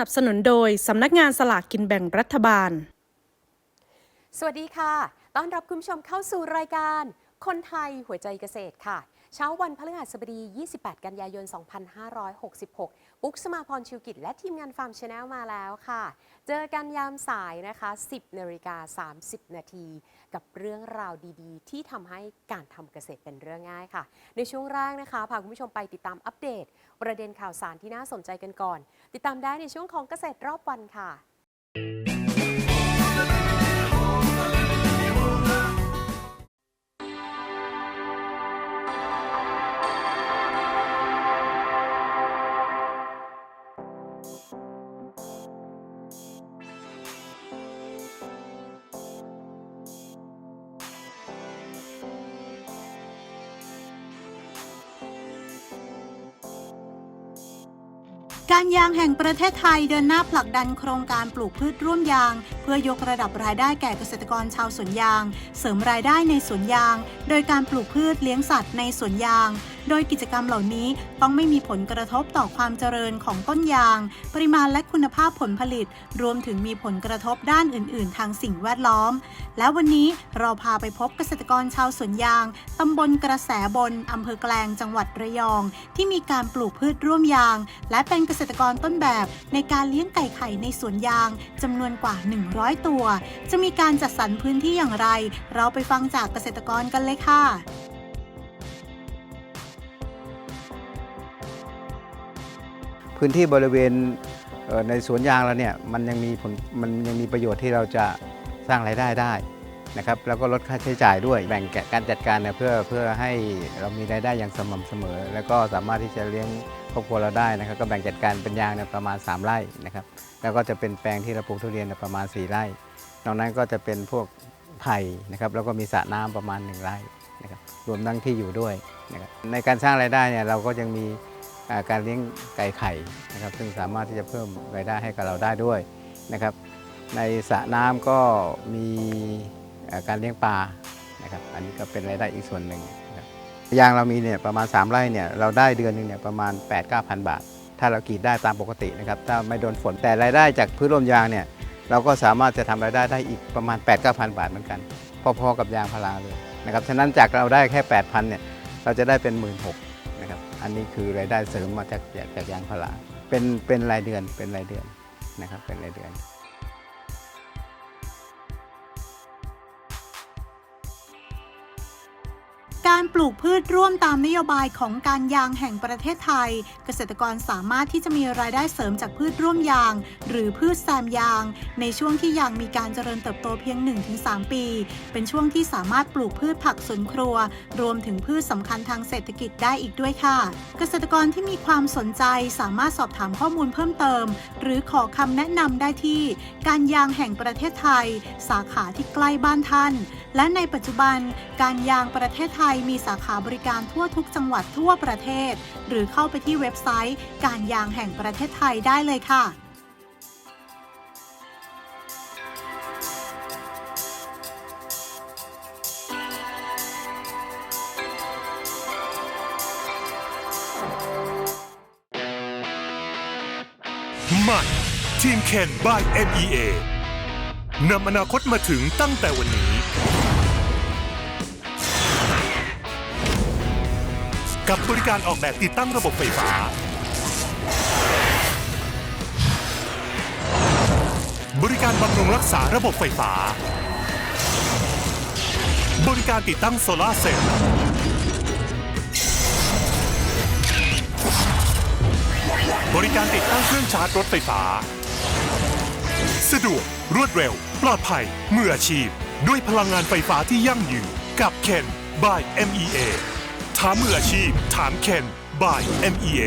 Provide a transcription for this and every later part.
นับสนุนโดย สำนักงานสลากกินแบ่งรัฐบาล สวัสดีค่ะ ต้อนรับคุณผู้ชมเข้าสู่รายการ คนไทยหัวใจเกษตรค่ะ เช้าวันพฤหัสบดี 28 กันยายน 2566 ปุ๊กสมาพรชิวกิจและทีมงานฟาร์มชาแนลมาแล้วค่ะ เจอกันยามสายนะคะ 10นาฬิกา30 นาที กับเรื่องราวดีๆ ที่ทำให้การทำเกษตรเป็นเรื่องง่ายค่ะ ในช่วงแรกนะคะ พาคุณผู้ชมไปติดตามอัปเดต ประเด็นข่าวสารที่น่าสนใจกันก่อน ติดตามได้ในช่วงของเกษตรรอบวันค่ะ การยางแห่งประเทศไทยเดินหน้าผลักดันโครงการปลูกพืชร่วมยาง เพื่อยกระดับรายได้แก่เกษตรกรชาวสวนยาง เสริมรายได้ในสวนยาง โดยการปลูกพืชเลี้ยงสัตว์ในสวนยาง โดยกิจกรรมเหล่านี้ต้องไม่มีผลกระทบต่อความเจริญของต้นยาง ปริมาณและคุณภาพผลผลิต รวมถึงมีผลกระทบด้านอื่น ๆ ทางสิ่งแวดล้อม และวันนี้เราพาไปพบเกษตรกรชาวสวนยางตำบลกระแสบนอำเภอแกลงจังหวัดระยอง ที่มีการปลูกพืชร่วมยาง และเป็นเกษตรกรต้นแบบในการเลี้ยงไก่ไข่ในสวนยางจำนวนกว่า 100 ตัว จะมีการจัดสรรพื้นที่อย่างไร เราไปฟังจากเกษตรกรกันเลยค่ะ พื้นที่บริเวณเในสวนยางเราเนี่ยมันยังมีผลมันยังมีประโยชน์ที่เราจะสร้างรายได้ได้นะครับแล้วก็ลดค่าใช้จ่ายด้วยแบ่งการจัดการเนี่ยเพื่อเพื่อให้เรามีรายได้อย่างสม่ำเสมอ แล้วก็สามารถที่จะเลี้ยงครอบครัวเราได้นะครับ ก็แบ่งจัดการเป็นยางเนี่ยประมาณ 3 ไร่นะครับ แล้วก็จะเป็นแปลงที่เราปลูกทุเรียนเนี่ยประมาณ 4 ไร่นอกนั้นก็จะเป็นพวกไผ่นะครับแล้วก็มีสระน้ำประมาณ 1 ไร่นะครับรวมทั้งที่อยู่ด้วยนะครับในการสร้างรายได้เนี่ยเราก็ยังมี การเลี้ยงไก่ไข่นะครับซึ่งสามารถที่จะเพิ่มรายได้ให้กับเราได้ด้วยนะครับในสระน้ำก็มีการเลี้ยงปลานะครับอันนี้ก็เป็นรายได้อีกส่วนหนึ่งยางเรามีเนี่ยประมาณ 3 ไร่เนี่ยเราได้เดือนหนึ่งเนี่ยประมาณ 8 9 0 0 0 บาท ถ้าเรากรีดได้ตามปกตินะครับถ้าไม่โดนฝนแต่รายได้จากพืชร่มยางเนี่ยเราก็สามารถจะทำรายได้ได้อีกประมาณ 8 9 0 0 0 บาทเหมือนกัน พอๆกับยางพาราเลยนะครับฉะนั้นจากเราได้แค่ 8,000เนี่ยเราจะได้เป็น 1 6ื่นนะครับ อันนี้คือรายได้เสริมมาจากจากยางพาราเป็นเป็นรายเดือนเป็นรายเดือนนะครับเป็นรายเดือน การปลูกพืชร่วมตามนโยบายของการยางแห่งประเทศไทย เกษตรกรสามารถที่จะมีรายได้เสริมจากพืชร่วมยาง หรือพืชแซมยาง ในช่วงที่ยางมีการเจริญเติบโตเพียง 1-3 ปี เป็นช่วงที่สามารถปลูกพืชผักสวนครัว รวมถึงพืชสำคัญทางเศรษฐกิจได้อีกด้วยค่ะ เกษตรกรที่มีความสนใจสามารถสอบถามข้อมูลเพิ่มเติม หรือขอคำแนะนำได้ที่ การยางแห่งประเทศไทย สาขาที่ใกล้บ้านท่าน และในปัจจุบันการยางประเทศไทยมีสาขาบริการทั่วทุกจังหวัดทั่วประเทศ หรือเข้าไปที่เว็บไซต์ การยางแห่งประเทศไทยได้เลยค่ะใหม่ทีมเคน by NEA นำอนาคตมาถึงตั้งแต่วันนี้ กับบริการออกแบบติดตั้งระบบไฟฟ้า บริการบำรุงรักษาระบบไฟฟ้า บริการติดตั้งโซลาเซลล์บริการติดตั้งเครื่องชาร์จรถไฟฟ้า สะดวกรวดเร็ว ปลอดภัยมืออาชีพ ด้วยพลังงานไฟฟ้าที่ยั่งยืนกับเคน by MEA ถามมืออาชีพ ถามเคน by MEA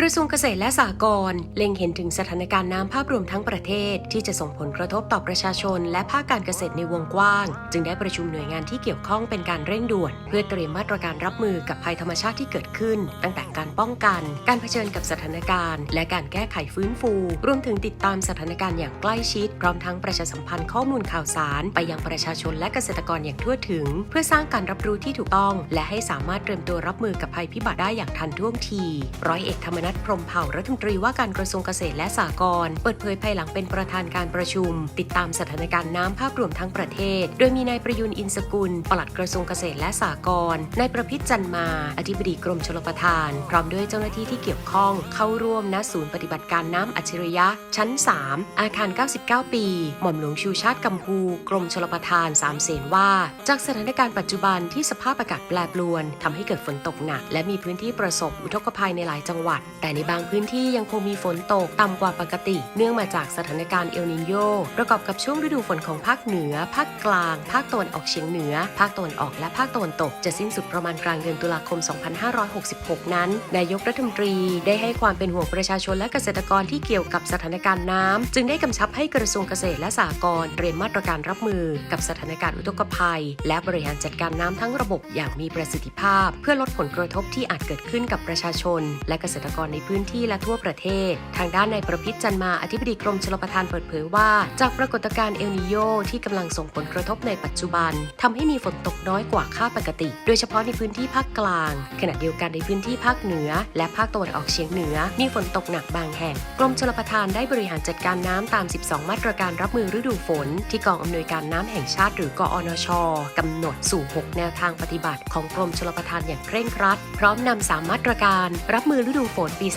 กระทรวงเกษตรและสหกรณ์เล็งเห็นถึงสถานการณ์น้ำภาพรวมทั้งประเทศ ที่จะส่งผลกระทบต่อประชาชน และภาคการเกษตรในวงกว้าง จึงได้ประชุมหน่วยงานที่เกี่ยวข้องเป็นการเร่งด่วน เพื่อเตรียมมาตรการรับมือกับภัยธรรมชาติที่เกิดขึ้น ตั้งแต่การป้องกัน การเผชิญกับสถานการณ์ และการแก้ไขฟื้นฟู รวมถึงติดตามสถานการณ์อย่างใกล้ชิด พร้อมทั้งประชาสัมพันธ์ข้อมูลข่าวสาร ไปยังประชาชนและเกษตรกรอย่างทั่วถึง เพื่อสร้างการรับรู้ที่ถูกต้อง และให้สามารถเตรียมตัวรับมือกับภัยพิบัติได้อย่างทันท่วงที ร้อยเอกธรรมนัฐพรมเผ่ารัฐมนตรีว่าการกระทรวงเกษตรและสหกรณ์เปิดเผยภายหลังเป็นประธานการประชุม ติดตามสถานการณ์น้ำภาพรวมทั้งประเทศ โดยมีนายประยุนอินสกุล ปลัดกระทรวงเกษตรและสหกรณ์นายประพิษจันมา อธิบดีกรมชลประทาน พร้อมด้วยเจ้าหน้าที่ที่เกี่ยวข้อง เข้าร่วมณศูนย์ปฏิบัติการน้ำอัจฉริยะ ชั้น 3 อาคาร 99 ปี หม่อมหลวงชูชาติกัมพูกรมชลประทานสามเสนว่า จากสถานการณ์ปัจจุบันที่สภาพอากาศแปรปรวนทำให้เกิดฝนตกหนัก และมีพื้นที่ประสบอุทกภัยในหลายจังหวัดแต่ในบางพื้นที่ยังคงมีฝนตกต่ำกว่าปกติ เนื่องมาจากสถานการณ์เอลนิโยประกอบกับช่วงฤดูฝนของภาคเหนือ ภาคกลาง ภาคตะวันออกเฉียงเหนือ ภาคตะวันออกและภาคตะวันตก จะสิ้นสุดประมาณกลางเดือนตุลาคม 2566 นั้น นายกรัฐมนตรีได้ให้ความเป็นห่วงประชาชนและเกษตรกรที่เกี่ยวกับสถานการณ์น้ำจึงได้กำชับให้กระทรวงเกษตรและสหกรณ์เตรียมมาตรการรับมือ กับสถานการณ์อุทกภัย และบริหารจัดการน้ำทั้งระบบอย่างมีประสิทธิภาพ เพื่อลดผลกระทบที่อาจเกิดขึ้นกับประชาชน และเกษตรกรในพื้นที่และทั่วประเทศ ทางด้านนายประพิษจันมาอธิบดีกรมชลประทานเปิดเผยว่า จากปรากฏการณ์เอลนิโยที่กำลังส่งผลกระทบในปัจจุบันทำให้มีฝนตกน้อยกว่าค่าปกติ โดยเฉพาะในพื้นที่ภาคกลาง ขณะเดียวกันในพื้นที่ภาคเหนือ และภาคตะวันออกเฉียงเหนือ มีฝนตกหนักบางแห่ง กรมชลประทานได้บริหารจัดการน้ำตาม 12 มาตรการรับมือฤดูฝน ที่กองอำนวยการน้ำแห่งชาติหรือกอนชกำหนดสู่ 6 แนวทางปฏิบัติ ของกรมชลประทานอย่างเคร่งครัด พร้อมนำสามมาตรการ รับมือฤดูฝนปี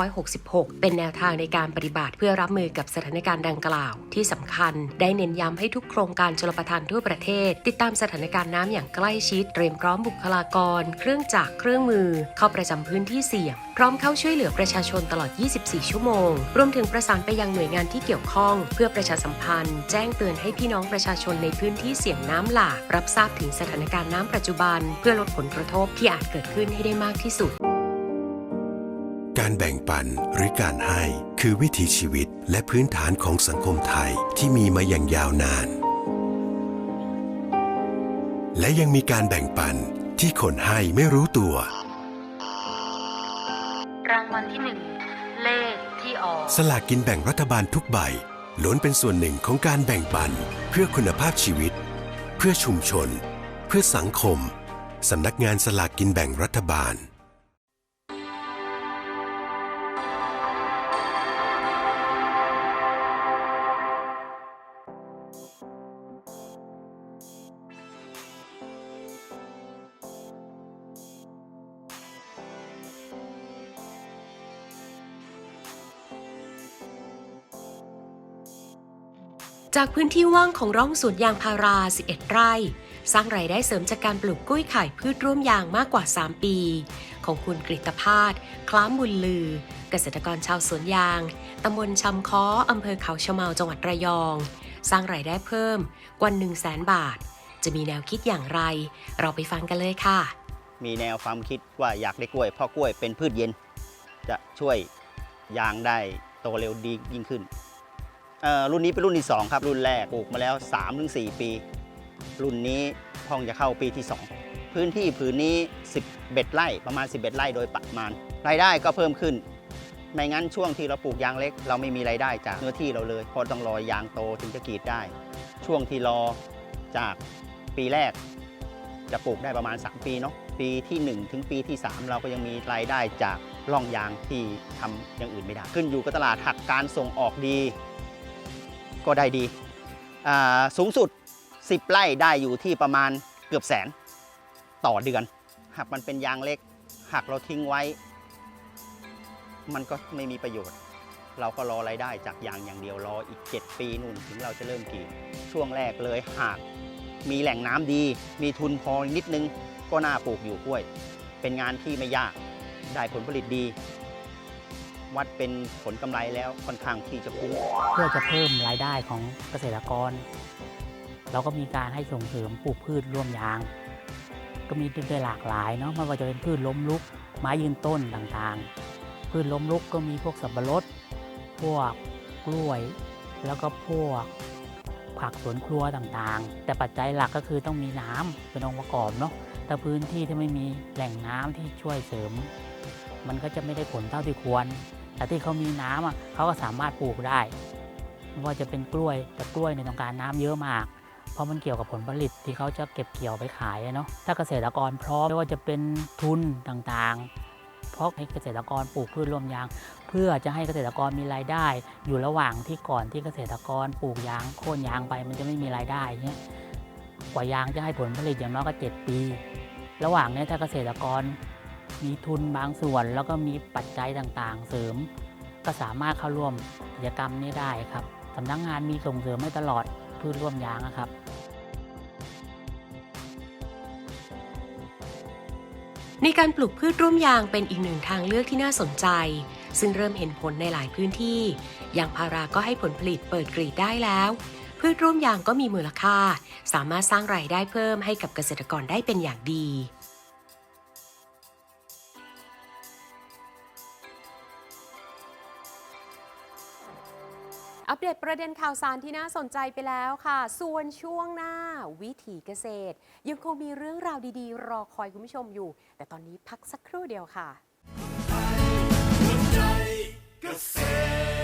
2566 เป็นแนวทางในการปฏิบัติเพื่อรับมือกับสถานการณ์ดังกล่าว ที่สำคัญ ได้เน้นย้ำให้ทุกโครงการชลประทานทั่วประเทศ ติดตามสถานการณ์น้ำอย่างใกล้ชิด เตรียมพร้อมบุคลากร เครื่องจักรเครื่องมือ เข้าประจำพื้นที่เสี่ยง พร้อมเข้าช่วยเหลือประชาชนตลอด 24 ชั่วโมง รวมถึงประสานไปยังหน่วยงานที่เกี่ยวข้อง เพื่อประชาสัมพันธ์ แจ้งเตือนให้พี่น้องประชาชนในพื้นที่เสี่ยงน้ำหลากรับทราบถึงสถานการณ์น้ำปัจจุบัน เพื่อลดผลกระทบที่อาจเกิดขึ้นให้ได้มากที่สุด การแบ่งปันหรือการให้คือวิถีชีวิตและพื้นฐานของสังคมไทยที่มีมาอย่างยาวนาน และยังมีการแบ่งปันที่คนให้ไม่รู้ตัว รางวัลที่หนึ่งเลขที่ออก สลากกินแบ่งรัฐบาลทุกใบล้วนเป็นส่วนหนึ่งของการแบ่งปันเพื่อคุณภาพชีวิต เพื่อชุมชน เพื่อสังคมสำนักงานสลากกินแบ่งรัฐบาล จากพื้นที่ว่างของร่องสวนยางพารา 11 ไร่ สร้างรายได้เสริมจากการปลูกกล้วยไข่พืชร่วมยางมากกว่า 3 ปี ของคุณกฤตภาสคล้ามบุญลือ เกษตรกรชาวสวนยาง ตำบลชำค้ออำเภอเขาชะเมาจังหวัดระยอง สร้างรายได้เพิ่มกว่า1 0 0 0 0แสนบาท จะมีแนวคิดอย่างไร เราไปฟังกันเลยค่ะ มีแนวความคิดว่าอยากได้กล้วยเพราะกล้วยเป็นพืชเย็น จะช่วยยางได้โตเร็วดียิ่งขึ้น รุ่นนี้เป็นรุ่นที่ 2 ครับ รุ่นแรกปลูกมาแล้ว 3-4 ปี รุ่นนี้พ่องจะเข้าปีที่ 2 พื้นที่ผืนนี้ 11 ไร่ประมาณ 11 ไร่โดยประมาณ รายได้ก็เพิ่มขึ้น ไม่งั้นช่วงที่เราปลูกยางเล็ก เราไม่มีรายได้จากเนื้อที่เราเลยเพราะต้องรอยางโตถึงจะกรีดได้ ช่วงที่รอจากปีแรก จะปลูกได้ประมาณ 3 ปีเนาะปีที่ 1 ถึงปีที่ 3 เราก็ยังมีรายได้จากร่องยางที่ทำอย่างอื่นไม่ได้ ขึ้นอยู่กับตลาดหักการส่งออกดี ก็ได้ดี สูงสุด 10 ไร่ได้อยู่ที่ประมาณเกือบแสนต่อเดือน หากมันเป็นยางเล็ก หากเราทิ้งไว้ มันก็ไม่มีประโยชน์ เราก็รอรายได้จากยางอย่างเดียวรออีก 7 ปีนู่นถึงเราจะเริ่มกรีดช่วงแรกเลยหากมีแหล่งน้ำดี มีทุนพอนิดนึง ก็น่าปลูกอยู่กล้วย เป็นงานที่ไม่ยาก ได้ผลผลิตดี วัดเป็นผลกำไรแล้วค่อนข้างที่จะคุ้ม เพื่อจะเพิ่มรายได้ของเกษตรกร เราก็มีการให้ส่งเสริมปลูกพืชร่วมยาง ก็มีได้หลากหลายเนาะไม่ว่าจะเป็นพืชล้มลุก ไม้ยืนต้นต่างๆ พืชล้มลุกก็มีพวกสับปะรดพวกกล้วย แล้วก็พวกผักสวนครัวต่างๆ แต่ปัจจัยหลักก็คือต้องมีน้ำเป็นองค์ประกอบเนาะแต่พื้นที่ที่ไม่มีแหล่งน้ำที่ช่วยเสริม มันก็จะไม่ได้ผลเท่าที่ควร แต่ที่เขามีน้ำอะเขาก็สามารถปลูกได้ไม่ว่าจะเป็นกล้วยแต่กล้วยในยต้องการน้ำเยอะมาก เพราะมันเกี่ยวกับผลผลิตที่เขาจะเก็บเกี่ยวไปขายเนาะถ้าเกษตรกรพร้อมไม่ว่าจะเป็นทุนต่างๆ เพราะให้เกษตรกรปลูกพืชร่วมยาง เพื่อจะให้เกษตรกรมีรายได้ อยู่ระหว่างที่ก่อนที่เกษตรกรปลูกยางโค่นยางไปมันจะไม่มีรายได้เนี่ยกว่ายางจะให้ผลผลิตอย่างน้อยก็ 7 ปี ระหว่างนี้ถ้าเกษตรกร มีทุนบางส่วน แล้วก็มีปัจจัยต่างๆ เสริม ก็สามารถเข้าร่วมกิจกรรมนี้ได้ครับสำนักงานมีส่งเสริมให้ตลอดพืชร่วมยางนะครับในการปลูกพืชร่วมยางเป็นอีกหนึ่งทางเลือกที่น่าสนใจ ซึ่งเริ่มเห็นผลในหลายพื้นที่อย่างพาราก็ให้ผลผลิตเปิดกรีดได้แล้ว พืชร่วมยางก็มีมูลค่า สามารถสร้างรายได้เพิ่มให้กับเกษตรกรได้เป็นอย่างดี เดตประเด็นข่าวสารที่น่าสนใจไปแล้วค่ะ ส่วนช่วงหน้าวิถีเกษตร ยังคงมีเรื่องราวดีๆ รอคอยคุณผู้ชมอยู่ แต่ตอนนี้พักสักครู่เดียวค่ะ เกษตร